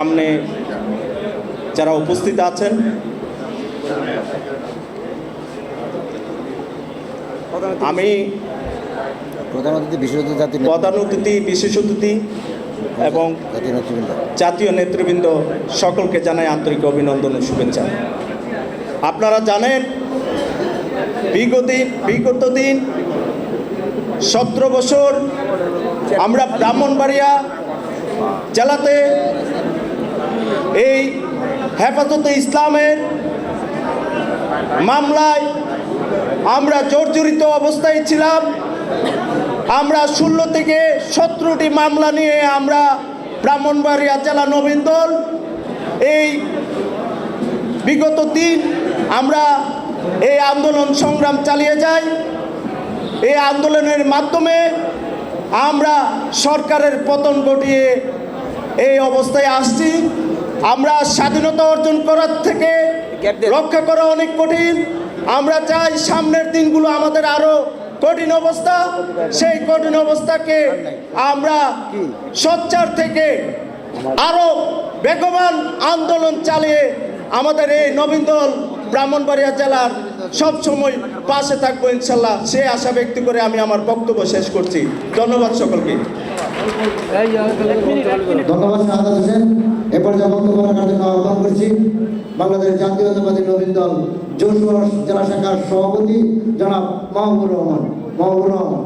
সামনে যারা উপস্থিত আছেন আমি প্রধান অতিথি প্রধান অতিথি বিশেষ অতিথি এবং জাতীয় নেতৃবৃন্দ। জাতীয় নেতৃবৃন্দ সকলকে জানাই আন্তরিক অভিনন্দন ও শুভেচ্ছা। আপনারা জানেন বিগত বিগত দিন সতেরো বছর আমরা ব্রাহ্মণবাড়িয়া জেলাতে এই হেফাজতে ইসলামের মামলায় আমরা জর্জরিত অবস্থায় ছিলাম। আমরা ষোলো থেকে সতেরোটি মামলা নিয়ে আমরা ব্রাহ্মণবাড়িয়া জেলা নবীন দল, এই বিগত দিন আমরা এই আন্দোলন সংগ্রাম চালিয়ে যাই। এই আন্দোলনের মাধ্যমে আমরা সরকারের পতন ঘটিয়ে এই অবস্থায় আসছি। আমরা স্বাধীনতা অর্জন করার থেকে রক্ষা করা অনেক কঠিন। আমরা চাই সামনের দিনগুলো আমাদের আরও কঠিন অবস্থা। সেই কঠিন অবস্থাকে আমরা সোচ্চার থেকে আরও বেগবান আন্দোলন চালিয়ে আমাদের এই নবীন দল ব্রাহ্মণবাড়িয়া জেলার সব সময় পাশে থাকব ইনশাল্লাহ। সে আশা ব্যক্ত করে আমি আমার বক্তব্য শেষ করছি। ধন্যবাদ সকলকে। ধন্যবাদ পর্যায়ে বক্তব্য রাখার জন্য আহ্বান করছি, বাংলাদেশ জাতীয়তাবাদী নবীন দল যশোর জেলা শাখার সভাপতি জনাব মাহবুর রহমান মাহবুর রহমান।